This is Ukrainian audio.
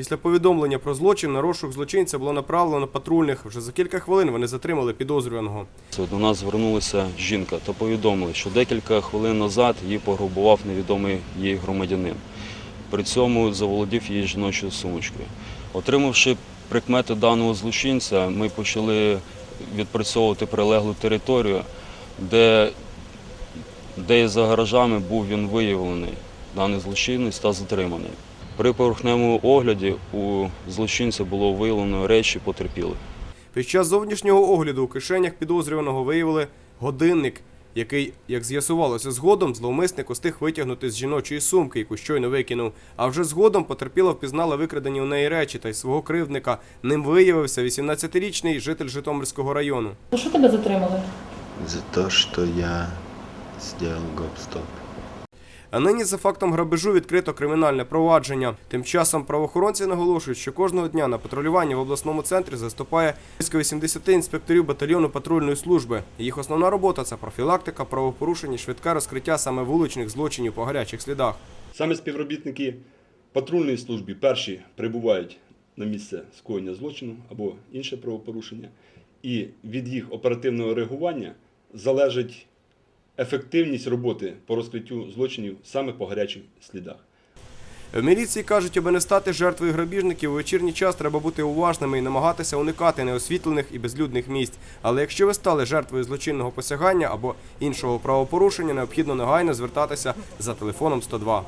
Після повідомлення про злочин на розшук злочинця було направлено патрульних. Вже за кілька хвилин вони затримали підозрюваного. До нас звернулася жінка та повідомили, що декілька хвилин назад її пограбував невідомий їй громадянин. При цьому заволодів її жіночою сумочкою. Отримавши прикмети даного злочинця, ми почали відпрацьовувати прилеглу територію, де, де за гаражами був він виявлений, даний злочинець та затриманий. При поверхневому огляді у злочинця було виявлено речі потерпілих. Під час зовнішнього огляду у кишенях підозрюваного виявили годинник, який, як з'ясувалося згодом, зловмисник устиг витягнути з жіночої сумки, яку щойно викинув. А вже згодом потерпіла впізнала викрадені у неї речі та й свого кривдника. Ним виявився 18-річний житель Житомирського району. За що тебе затримали? За то, что я сделал гоп-стоп. А нині за фактом грабежу відкрито кримінальне провадження. Тим часом правоохоронці наголошують, що кожного дня на патрулюванні в обласному центрі заступає близько 80 інспекторів батальйону патрульної служби. Їх основна робота це профілактика правопорушень і швидке розкриття саме вуличних злочинів по гарячих слідах. Саме співробітники патрульної служби перші прибувають на місце скоєння злочину або інше правопорушення, і від їх оперативного реагування залежить ефективність роботи по розкриттю злочинів саме по гарячих слідах. В міліції кажуть, аби не стати жертвою грабіжників, у вечірній час треба бути уважними і намагатися уникати неосвітлених і безлюдних місць. Але якщо ви стали жертвою злочинного посягання або іншого правопорушення, необхідно негайно звертатися за телефоном 102.